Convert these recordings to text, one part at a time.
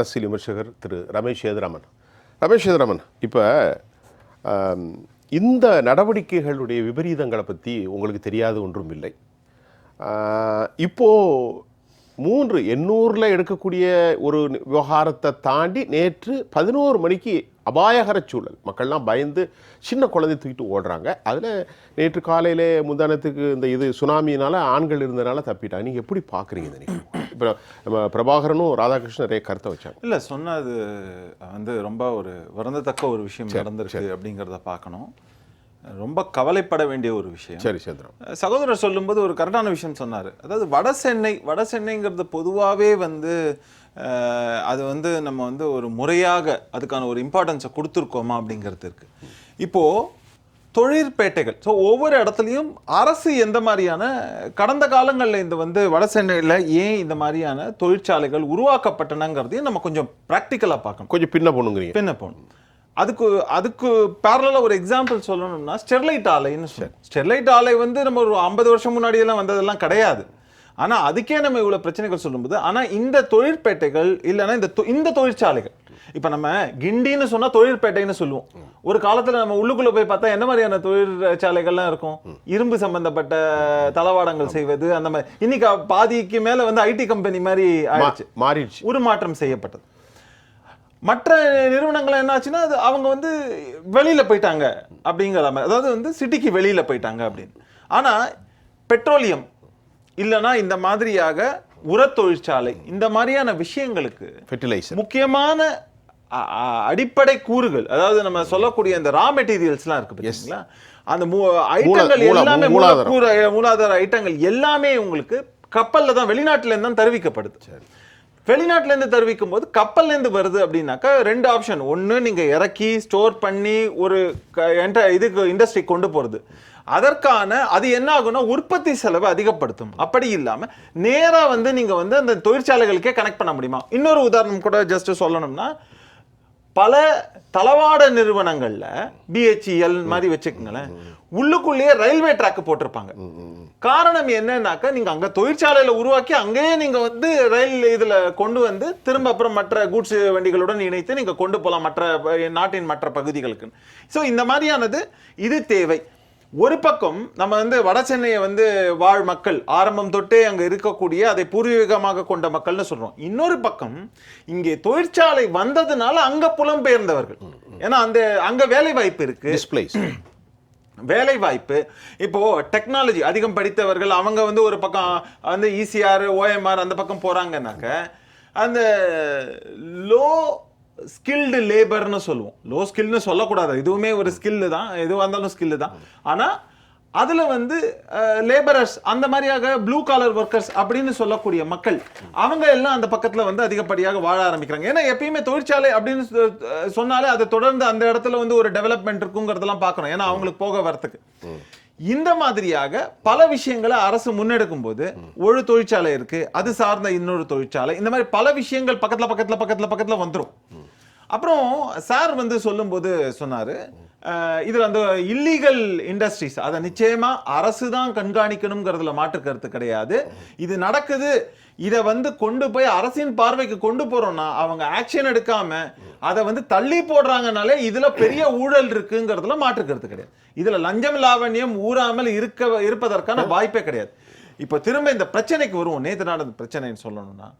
அரசியல் விமர்சகர் திரு ரமேஷ் சேதுராமன். ரமேஷ் சேதுராமன் இப்போ இந்த நடவடிக்கைகளுடைய விபரீதங்களை பற்றி உங்களுக்கு தெரியாது ஒன்றும் இல்லை. இப்போது மூன்று எண்ணூரில் எடுக்கக்கூடிய ஒரு விவகாரத்தை தாண்டி நேற்று பதினோரு மணிக்கு அபாயகர சூழல். மக்கள்லாம் பயந்து சின்ன குழந்தை தூக்கிட்டு ஓடுறாங்க. அதில் நேற்று காலையிலே முந்தானத்துக்கு இந்த இது சுனாமினால் ஆண்கள் இருந்தனால தப்பிட்டாங்க நீங்கள் எப்படி பார்க்குறீங்க இந்த நீங்கள் இப்போ பிரபாகரனும் ராதாகிருஷ்ணன் நிறைய கருத்தை வச்சாங்க. இல்ல சொன்னது வந்து ரொம்ப ஒரு வருந்தத்தக்க ஒரு விஷயம் நடந்திருக்கு அப்படிங்கிறத பார்க்கணும். ரொம்ப கவலைப்பட வேண்டிய ஒரு விஷயம். சரி சேந்திரம். சகோதரர் சொல்லும்போது ஒரு கரெக்டான விஷயம் சொன்னார். அதாவது வட சென்னை வட சென்னைங்கிறது பொதுவாகவே வந்து அது வந்து நம்ம வந்து ஒரு முறையாக அதுக்கான ஒரு இம்பார்ட்டன்ஸை கொடுத்துருக்கோமா அப்படிங்கிறது இருக்கு. இப்போ தொழிற்பேட்டைகள். ஸோ ஒவ்வொரு இடத்துலையும் அரசு எந்த மாதிரியான கடந்த காலங்களில் இந்த வந்து வட சென்னையில் ஏன் இந்த மாதிரியான தொழிற்சாலைகள் உருவாக்கப்பட்டனங்கிறதையும் நம்ம கொஞ்சம் ப்ராக்டிக்கலாக பார்க்கணும். கொஞ்சம் பின்ன பொண்ணுங்கிறீங்க பின்ன போகணும். அதுக்கு அதுக்கு பேரலாக ஒரு எக்ஸாம்பிள் சொல்லணும்னா ஸ்டெர்லைட் ஆலைன்னு சொல்லுவோம் ஸ்டெர்லைட் ஆலை வந்து நம்ம ஒரு ஐம்பது வருஷம் முன்னாடியெல்லாம் வந்ததெல்லாம் கிடையாது. ஆனா அதுக்கே நம்ம இவ்வளவு பிரச்சனைகள் சொல்லும்போது ஆனா இந்த தொழிற்பேட்டைகள் இல்லைன்னா இந்த இந்த தொழிற்சாலைகள் இப்ப நம்ம கிண்டின்னு சொன்னா தொழிற்பேட்டைன்னு சொல்லுவோம். ஒரு காலத்துல நம்ம உள்ளுக்குள்ள போய் பார்த்தா என்ன மாதிரியான தொழிற்சாலைகள்லாம் இருக்கும்? இரும்பு சம்பந்தப்பட்ட தளவாடங்கள் செய்வது அந்த மாதிரி. இன்னைக்கு பாதிக்கு மேல வந்து ஐடி கம்பெனி மாதிரி ஆயிடுச்சு. மாறிடுச்சு. உருமாற்றம் செய்யப்பட்டது. மற்ற நிறுவனங்கள் என்னாச்சுன்னா அது அவங்க வந்து வெளியில போயிட்டாங்க அப்படிங்கிற மாதிரி. அதாவது வந்து சிட்டிக்கு வெளியில போயிட்டாங்க அப்படின்னு. ஆனா பெட்ரோலியம் இல்லைன்னா இந்த மாதிரியாக உரத் தொழிற்சாலை இந்த மாதிரியான விஷயங்களுக்கு ஃபெர்டிலைசர் முக்கியமான அடிப்படை கூறுகள் அதாவது நம்ம சொல்லக்கூடிய இந்த ரா மெட்டீரியல்ஸ்லாம் இருக்கு பார்த்தீங்களா அந்த ஐட்டங்கள் எல்லாமே. மூலக்கூறு மூலாதார ஐட்டங்கள் எல்லாமே உங்களுக்கு கப்பல்ல தான் வெளிநாட்டுல இருந்து தான் தருவிக்கப்படுது. வெளிநாட்டுல இருந்து தருவிக்கும் போது கப்பல்ல இருந்து வருது அப்படின்னாக்கா ரெண்டு ஆப்ஷன் ஒண்ணு நீங்க இறக்கி ஸ்டோர் பண்ணி ஒரு enter- இதுக்கு இண்டஸ்ட்ரி கொண்டு போறது. அதற்கான அது என்ன ஆகும்னா உற்பத்தி செலவை அதிகப்படுத்தும். அப்படி இல்லாம நேரா வந்து நீங்க வந்து அந்த தொழிற்சாலைகளுக்கே கனெக்ட் பண்ண முடியுமா? இன்னொரு உதாரணம் கூட ஜஸ்ட் சொல்லணும்னா பல தளவாட நிறுவனங்கள்ல பிஹெச்இஎல் மாதிரி வச்சுக்கோங்களேன் உள்ளுக்குள்ளேயே ரயில்வே ட்ராக் போட்டிருப்பாங்க. காரணம் என்னன்னாக்கா நீங்க அங்க தொழிற்சாலையில உருவாக்கி அங்கேயே நீங்க வந்து ரயில் இதுல கொண்டு வந்து திரும்ப அப்புறம் மற்ற கூட்ஸ் வண்டிகளுடன் இணைத்து நீங்க கொண்டு போலாம் மற்ற நாட்டின் மற்ற பகுதிகளுக்கு சோ இந்த மாதிரியானது இது தேவை. ஒரு பக்கம் நம்ம வந்து வட சென்னையை வந்து வாழ் மக்கள் ஆரம்பம் தொட்டே அங்க இருக்கக்கூடிய அதை பூர்வீகமாக கொண்ட மக்கள்னு சொல்றோம். இன்னொரு பக்கம் இங்கே தொழிற்சாலை வந்ததுனால அங்க புலம்பெயர்ந்தவர்கள். ஏன்னா அந்த அங்க வேலை வாய்ப்பு இருக்கு. டிஸ்பிளேஸ் வேலை வாய்ப்பு இப்போ டெக்னாலஜி அதிகம் படித்தவர்கள் அவங்க வந்து ஒரு பக்கம் வந்து இசிஆர் ஓஎம்ஆர் அந்த பக்கம் போறாங்கன்னாக்க அந்த லோ ஸ்கில்டு லேபர்னு சொல்லுவோம். லோ ஸ்கில்னு சொல்லக்கூடாது. இதுவுமே ஒரு ஸ்கில்லு தான். எதுவாக இருந்தாலும் ஸ்கில்லு தான். ஆனால் அதில் வந்து லேபரர்ஸ் அந்த மாதிரியாக ப்ளூ காலர் ஒர்க்கர்ஸ் அப்படின்னு சொல்லக்கூடிய மக்கள் அவங்க எல்லாம் அந்த பக்கத்தில் வந்து அதிகப்படியாக வாழ ஆரம்பிக்கிறாங்க. ஏன்னா எப்பயுமே தொழிற்சாலை அப்படின்னு சொ- சொன்னாலே அதை தொடர்ந்து அந்த இடத்துல வந்து ஒரு டெவலப்மெண்ட் இருக்குங்கிறதெல்லாம் பார்க்கணும். ஏன்னா அவங்களுக்கு போக வரத்துக்கு. இந்த மாதிரியாக பல விஷயங்களை அரசு முன்னெடுக்கும் போது ஒரு தொழிற்சாலை இருக்கு அது சார்ந்த இன்னொரு தொழிற்சாலை இந்த மாதிரி பல விஷயங்கள் பக்கத்துல பக்கத்துல பக்கத்துல பக்கத்துல வந்துடும் அப்புறம் சார் வந்து சொல்லும்போது சொன்னார் இதில் அந்த இல்லீகல் இண்டஸ்ட்ரீஸ் அதை நிச்சயமா அரசு தான் கண்காணிக்கணுங்கிறதுல மாற்று கருத்து கிடையாது. இது நடக்குது இதை வந்து கொண்டு போய் அரசின் பார்வைக்கு கொண்டு போகிறோம்னா அவங்க ஆக்ஷன் எடுக்காம அதை வந்து தள்ளி போடுறாங்கனாலே இதில் பெரிய ஊழல் இருக்குங்கிறதுல மாற்று கருத்து கிடையாது. இதில் லஞ்சம் லாவண்யம் ஊறாமல் இருக்க இருப்பதற்கான வாய்ப்பே கிடையாது. இப்போ திரும்ப இந்த பிரச்சனைக்கு வருவோம். நேற்று நடந்த பிரச்சனைன்னு சொல்லணும்னா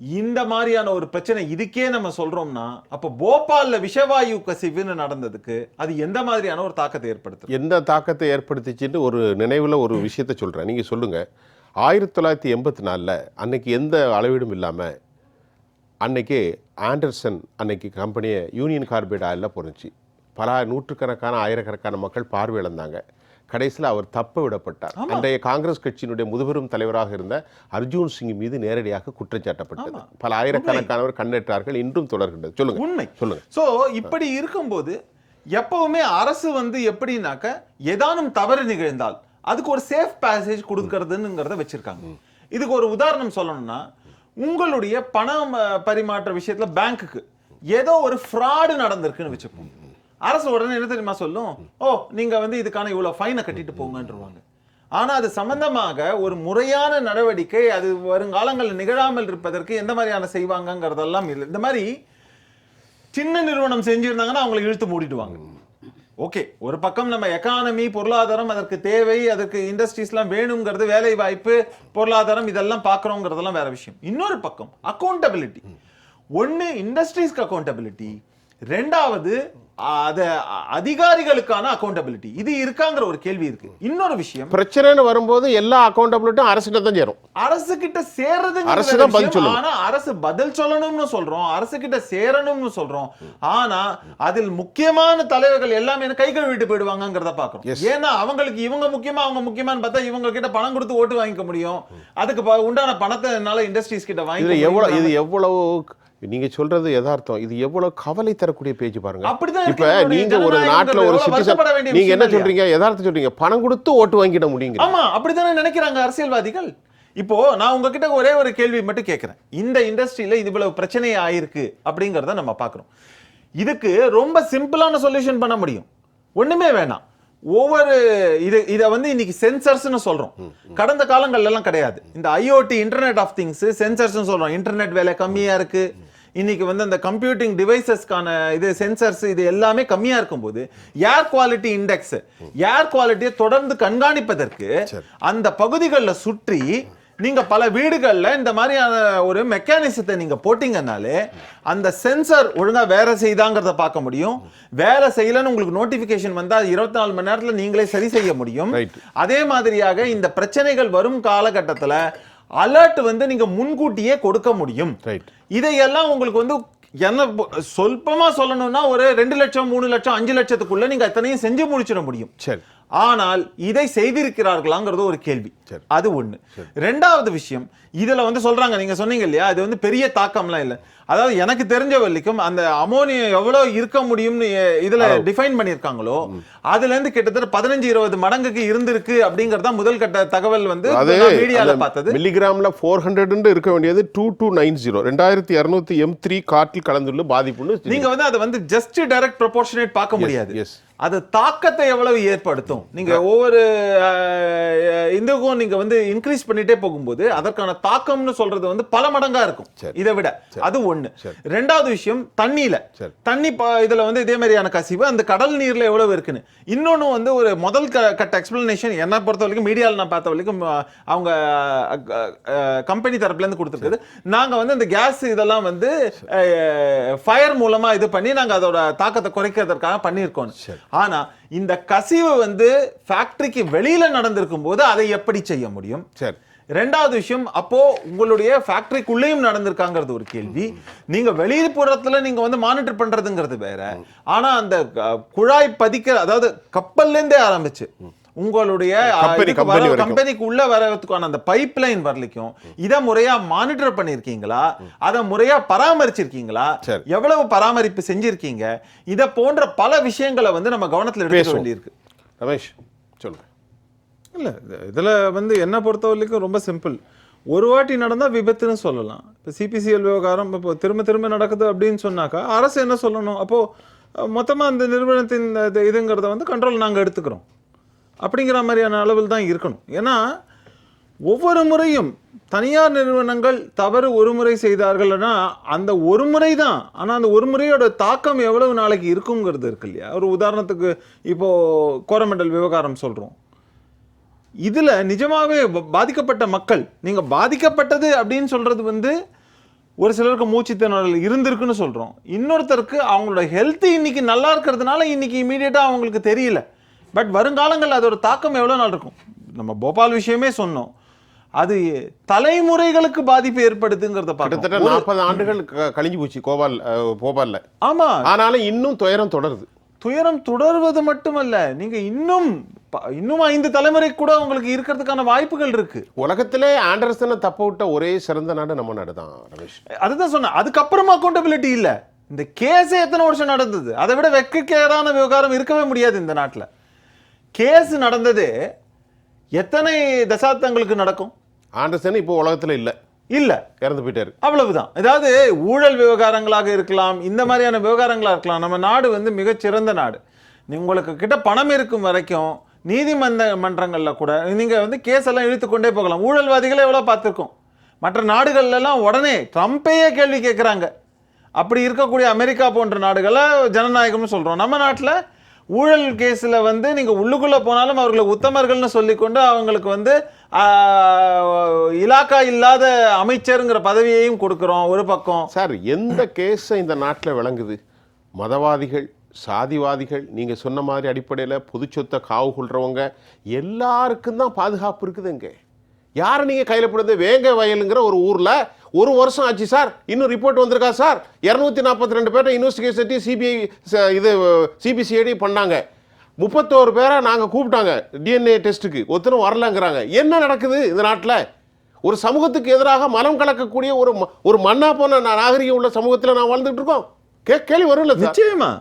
இந்த மாதிரியான ஒரு பிரச்சனை இதுக்கே நம்ம சொல்றோம்னா அப்போ போபால்ல விஷவாயு கசிவுன்னு நடந்ததுக்கு அது எந்த மாதிரியான ஒரு தாக்கத்தை ஏற்படுத்து எந்த தாக்கத்தை ஏற்படுத்திச்சுன்னு ஒரு நினைவில் ஒரு விஷயத்த சொல்கிறேன் நீங்கள் சொல்லுங்கள் ஆயிரத்தி தொள்ளாயிரத்தி எண்பத்தி நாலில் அன்னைக்கு எந்த அளவீடும் இல்லாமல் அன்னைக்கு ஆண்டர்சன் அன்னைக்கு கம்பெனியை யூனியன் கார்பைட் ஆயிலில் போணுச்சு. பல நூற்றுக்கணக்கான ஆயிரக்கணக்கான மக்கள் பார்வை இழந்தாங்க கடைசியில் அவர் தப்ப விடப்பட்டார். அன்றைய காங்கிரஸ் கட்சியினுடைய முதுபெரும் தலைவராக இருந்த அர்ஜுன் சிங் மீது நேரடியாக குற்றம் சாட்டப்பட்டது. பல ஆயிரக்கணக்கானவர் கண்ணேற்றார்கள் இன்றும் தொடர்கின்றது. சொல்லுங்க. உண்மை. சொல்லுங்க. சோ இப்படி இருக்கும்போது எப்பவுமே அரசு வந்து எப்படின்னாக்க ஏதானும் தவறு நிகழ்ந்தால் அதுக்கு ஒரு சேஃப் பேசேஜ் கொடுக்கறதுங்கிறத வச்சிருக்காங்க. இதுக்கு ஒரு உதாரணம் சொல்லணும்னா உங்களுடைய அஹ், பரிமாற்ற விஷயத்துல பேங்க்குக்கு ஏதோ ஒரு ஃப்ராடு நடந்திருக்குன்னு வச்சுப்போம். அரசு உடனே என்ன தெரியுமா சொல்லும்? ஓ நீங்க வந்து இதுக்கான இவ்வளவு ஃபைனை கட்டிட்டு போங்கன்றவாங்க. ஆனா அது சம்பந்தமாக ஒரு முறையான நடவடிக்கை அது வருங்காலங்களில் நிகழாமல் இருப்பதற்கு எந்த மாதிரியான செய்வாங்கங்கிறதெல்லாம் இல்லை. இந்த மாதிரி சின்ன நிறுவனம் செஞ்சிருந்தாங்கன்னா அவங்களை இழுத்து மூடிடுவாங்க. ஓகே ஒரு பக்கம் நம்ம எக்கானமி பொருளாதாரம் அதற்கு தேவை அதற்கு இண்டஸ்ட்ரீஸ்லாம் வேணுங்கிறது வேலை வாய்ப்பு பொருளாதாரம் இதெல்லாம் பார்க்குறோங்கிறதெல்லாம் வேற விஷயம். இன்னொரு பக்கம் அக்கௌண்டபிலிட்டி ஒன்று இண்டஸ்ட்ரீஸ்க்கு அக்கௌண்டபிலிட்டி ரெண்டாவது அத அதிகாரிகளுக்கான அக்கௌண்டபிலிட்டி இது இருக்காங்கிற ஒரு கேள்வி இருக்கு. இன்னொரு விஷயம் பிரச்சனைன்னு வரும்போது எல்லா அக்கௌண்டபிலிட்டும் அரசிட்ட தான் சேரும். அரசு கிட்ட சேர்றது அரசு தான் பதில் சொல்லணும். ஆனா அரசு பதில் சொல்லணும்னு சொல்றோம். அரசு கிட்ட சேரணும்னு சொல்றோம். ஆனா அதில் முக்கியமான தலைவர்கள் எல்லாமே கை கழுவிட்டு போயிடுவாங்கங்கிறத பாக்குறோம். ஏன்னா அவங்களுக்கு இவங்க முக்கியமா அவங்க முக்கியமான்னு பார்த்தா இவங்க கிட்ட பணம் கொடுத்து ஓட்டு வாங்கிக்க முடியும். அதுக்கு உண்டான பணத்தை என்னால இண்டஸ்ட்ரீஸ் கிட்ட வாங்கி எவ்வளவு இது எவ்வளவு நீங்க சொல்றது யதார்த்தம். இது எவ்வளவு கவலை தரக்கூடிய பேஜ் பாருங்க. இப்ப இருக்கு நம்மளுடைய நீங்க ஒரு நாட்டுல ஒரு சிட்டிசன் வருத்தப்பட வேண்டிய நீங்க என்ன? சொல்றீங்க? யதார்த்தம் சொல்றீங்க. பணம் கொடுத்து ஓட்டு வாங்கிட முடியுங்க ஆமா அப்படித்தானே நினைக்கிறாங்க அரசியல்வாதிகள்? இப்போ நான் உங்ககிட்ட ஒரே ஒரு கேள்வி மட்டும் கேட்கிறேன் இந்த இண்டஸ்ட்ரியில இது இவ்வளவு பிரச்சனை ஆயிருக்கு அப்படிங்கறத நம்ம பார்க்கிறோம். இதுக்கு ரொம்ப சிம்பிளான சொல்யூஷன் பண்ண முடியும். ஒண்ணுமே வேணாம். ஒவ்வொரு இது இதை வந்து இன்னைக்கு சென்சர்ஸ்னு சொல்றோம். கடந்த காலங்கள்ல எல்லாம் கிடையாது. இந்த ஐஓடி இன்டர்நெட் ஆஃப் திங்ஸ் சென்சர்ஸ்னு சொல்றோம். இன்டர்நெட் வேலை கம்மியா இருக்கு. இன்னைக்கு வந்து அந்த கம்ப்யூட்டிங் டிவைசஸ்க்கான இது சென்சர்ஸ் இது எல்லாமே கம்மியா இருக்கும்போது ஏர் குவாலிட்டி இண்டெக்ஸ் ஏர் குவாலிட்டியை தொடர்ந்து கண்காணிப்பதற்கு அந்த பகுதிகளில் சுற்றி நீங்க பல வீடுகள்ல இந்த மாதிரியான ஒரு மெக்கானிசத்தை நீங்க போட்டீங்கன்னாலே அந்த சென்சார் ஒழுங்கா வேலை செய்தாங்கிறத பார்க்க முடியும். வேலை செய்யலன்னு உங்களுக்கு நோட்டிபிகேஷன் வந்தா இருபத்தி நாலு மணி நேரத்துல நீங்களே சரி செய்ய முடியும். அதே மாதிரியாக இந்த பிரச்சனைகள் வரும் காலகட்டத்துல அலர்ட் வந்து நீங்க முன்கூட்டியே கொடுக்க முடியும். ரைட் இதையெல்லாம் உங்களுக்கு வந்து என்ன சொல்பமா சொல்லணும்னா ஒரு ரெண்டு லட்சம் மூணு லட்சம் அஞ்சு லட்சத்துக்குள்ள நீங்க அத்தனையும் செஞ்சு முடிச்சிட முடியும். சரி. ஆனால் இதை செய்திருக்கிறார்களாங்கிறது ஒரு கேள்வி. சரி. அது ஒண்ணு. ரெண்டாவது விஷயம் இதுல வந்து சொல்றாங்க நீங்க சொன்னீங்க இல்லையா அது வந்து பெரிய தாக்கம்லாம் இல்ல. அதாவது எனக்கு தெரிஞ்ச வரைக்கும் அந்த அமோனியம் எவ்வளவு இருக்க முடியும்னு இதுல டிஃபைன் பண்ணிருக்காங்களோ அதுல இருந்து கிட்டத்தட்ட பதினஞ்சு இருபது மடங்குக்கு இருந்திருக்கு அப்படிங்கறத முதல் கட்ட தகவல் வந்து அது மீடியால பார்த்தது. மில்லிகிராம்ல ஃபோர் ஹண்ட்ரட் இருக்க வேண்டியது டூ டூ நைன் ஜீரோ ரெண்டாயிரத்தி இரநூத்தி எம் த்ரீ காற்றில் கலந்துள்ள பாதிப்புன்னு நீங்க வந்து அதை வந்து ஜஸ்ட் டைரக்ட் ப்ரொபோர்ஷனேட் பார்க்க முடியாது. yes. அது தாக்கத்தை எவ்வளவு ஏற்படுத்தும்? நீங்க ஒவ்வொரு இதுக்கும் நீங்க வந்து இன்க்ரீஸ் பண்ணிட்டே போகும்போது அதற்கான தாக்கம்னு சொல்றது வந்து பல மடங்கா இருக்கும். இதை விட அது ஒண்ணு ரெண்டாவது விஷயம் தண்ணியில. தண்ணி இதுல வந்து இதே மாதிரியான கசிவு அந்த கடல் நீர்ல எவ்வளவு இருக்குன்னு. இன்னொன்னு வந்து ஒரு முதல் க- கட்ட எக்ஸ்பிளனேஷன் என்ன பொறுத்த வரைக்கும் மீடியாவில் நான் பார்த்த வரைக்கும் அவங்க கம்பெனி தரப்புல இருந்து கொடுத்துருக்குது. நாங்க வந்து இந்த கேஸ் இதெல்லாம் வந்து ஃபயர் மூலமா இது பண்ணி நாங்க அதோட தாக்கத்தை குறைக்கிறதுக்காக பண்ணியிருக்கோம் ஆனா இந்த கசிவு வந்து ஃபேக்டரிக்கு வெளியில நடந்திருக்கும் போது அதை எப்படி செய்ய முடியும்? சரி. ரெண்டாவது விஷயம் அப்போ உங்களுடைய ஃபேக்டரிக்குள்ளேயும் நடந்திருக்காங்கிறது ஒரு கேள்வி. நீங்க வெளிப்புறத்துல நீங்க வந்து மானிட்டர் பண்றதுங்கிறது வேற. ஆனா அந்த குழாய் பதிக்கிற அதாவது கப்பல்ல இருந்தே ஆரம்பிச்சு. உங்களுடைய. கம்பெனிக்கு உள்ள வரதுக்கான அந்த பைப் லைன் வரலைக்கும் இதை முறையா மானிட்டர் பண்ணிருக்கீங்களா அதை முறையா பராமரிச்சிருக்கீங்களா? சரி. எவ்வளவு பராமரிப்பு செஞ்சிருக்கீங்க? இத போன்ற பல விஷயங்களை வந்து நம்ம கவனத்துல பேசுவோம். வேண்டியிருக்கு. ரமேஷ் இல்லை இதில் வந்து என்னை பொறுத்த வரைக்கும் ரொம்ப சிம்பிள் ஒரு வாட்டி நடந்தால் விபத்துன்னு சொல்லலாம். இப்போ சிபிசிஎல் விவகாரம் இப்போ திரும்ப திரும்ப நடக்குது அப்படின்னு சொன்னாக்கா அரசு என்ன சொல்லணும்? அப்போது மொத்தமாக அந்த நிறுவனத்தின் இது- இதுங்கிறத வந்து கண்ட்ரோல் நாங்கள் எடுத்துக்கிறோம். அப்படிங்கிற மாதிரியான அளவில் தான் இருக்கணும். ஏன்னா ஒவ்வொரு முறையும் தனியார் நிறுவனங்கள் தவறு ஒரு முறை செய்தார்கள்னா அந்த ஒரு முறை தான். ஆனால் அந்த ஒரு முறையோட தாக்கம் எவ்வளவு நாளைக்கு இருக்குங்கிறது இருக்கு இல்லையா? ஒரு உதாரணத்துக்கு இப்போது கோரமண்டல் விவகாரம் சொல்கிறோம் இதுல நிஜமாவே ப- பாதிக்கப்பட்ட மக்கள் நீங்க பாதிக்கப்பட்டது அப்படின்னு சொல்றது வந்து ஒரு சிலருக்கு மூச்சு திணறல் இருந்திருக்குன்னு சொல்றோம். இன்னொருத்தருக்கு அவங்களோட ஹெல்த் இன்னைக்கு நல்லா இருக்கிறதுனால இன்னைக்கு இமீடியட்டா அவங்களுக்கு தெரியல. பட் வருங்காலங்கள் அதோட தாக்கம் எவ்வளவு நாள் இருக்கும்? நம்ம போபால் விஷயமே சொன்னோம். அது தலைமுறைகளுக்கு பாதிப்பு ஏற்படுதுங்கிறத கிட்டத்தட்ட நாற்பது ஆண்டுகள் கழிஞ்சு போச்சு கோபால் போபால்ல. ஆமா. ஆனாலும் இன்னும் துயரம் தொடருது. துயரம் தொடர்வது மட்டுமல்ல நீங்க இன்னும் இன்னும் ஐந்து தலைமுறை கூட உங்களுக்கு இருக்கிறதுக்கான வாய்ப்புகள் இருக்கு. உலகத்திலே ஆண்டர்சனை தப்ப விட்ட ஒரே சிறந்த நாடு நம்ம நாடு தான் ரமேஷ். அதுதான் சொன்னேன். அதுக்கப்புறமா அக்கௌண்டபிலிட்டி இல்ல. இந்த கேஸே எத்தனை வருஷம் நடந்தது? அதை விட வெட்கக்கேடான விவகாரம் இருக்கவே முடியாது இந்த நாட்டுல. கேஸ் நடந்தது எத்தனை தசாப்தங்களுக்கு நடக்கும்? ஆண்டர்சன் இப்போ உலகத்துல இல்ல. இல்ல. இறந்து போயிட்டாரு. அவ்வளவுதான். அதாவது ஊழல் விவகாரங்களாக இருக்கலாம் இந்த மாதிரியான விவகாரங்களா இருக்கலாம் நம்ம நாடு வந்து மிகச்சிறந்த நாடு. உங்களுக்கு கிட்ட பணம் இருக்கும் வரைக்கும் நீதிமன்ற மன்றங்கள்ல கூட நீங்க வந்து கேஸ் எல்லாம் இழுத்துக்கொண்டே போகலாம். ஊழல்வாதிகளை எவ்வளவு பார்த்துருக்கோம்? மற்ற நாடுகள்ல எல்லாம் உடனே ட்ரம்ப்பையே கேள்வி கேட்குறாங்க. அப்படி இருக்கக்கூடிய அமெரிக்கா போன்ற நாடுகளை ஜனநாயகம்னு சொல்றோம். நம்ம நாட்டுல ஊழல் கேஸில் வந்து நீங்கள் உள்ளுக்குள்ளே போனாலும் அவர்களை உத்தமர்கள்னு சொல்லிக்கொண்டு அவங்களுக்கு வந்து இலாக்கா இல்லாத அமைச்சருங்கிற பதவியையும் கொடுக்குறோம் ஒரு பக்கம். சார் எந்த கேஸை இந்த நாட்டில் விளங்குது? மதவாதிகள் சாதிவாதிகள் நீங்கள் சொன்ன மாதிரி அடிப்படையில் பொது சொத்தை காவு கொள்றவங்க எல்லாருக்கும் தான் பாதுகாப்பு இருக்குதுங்க யாரை நீங்கள் கையில் போடுறது? வேங்க வயலுங்கிற ஒரு ஊரில் ஒரு வருஷம் ஆச்சு சார். இன்னும் ரிப்போர்ட் வந்திருக்கா சார்? இரநூத்தி நாற்பத்தி ரெண்டு பேர்ட்ட இன்வெஸ்டிகேஷன் சிபிஐ இது சிபிசிஐடி பண்ணாங்க. முப்பத்தோரு பேரை நாங்கள் கூப்பிட்டாங்க. டிஎன்ஏ டெஸ்ட்டுக்கு ஒருத்தரும் வரலங்கிறாங்க. என்ன நடக்குது இந்த நாட்டில்? ஒரு சமூகத்துக்கு எதிராக மலம் கலக்கக்கூடிய ஒரு ம- ஒரு மண்ணா போன நாகரிகம் உள்ள சமூகத்தில் நான் வாழ்ந்துட்டு இருக்கோம். கே கேள்வி வரும்ல நிச்சயமா.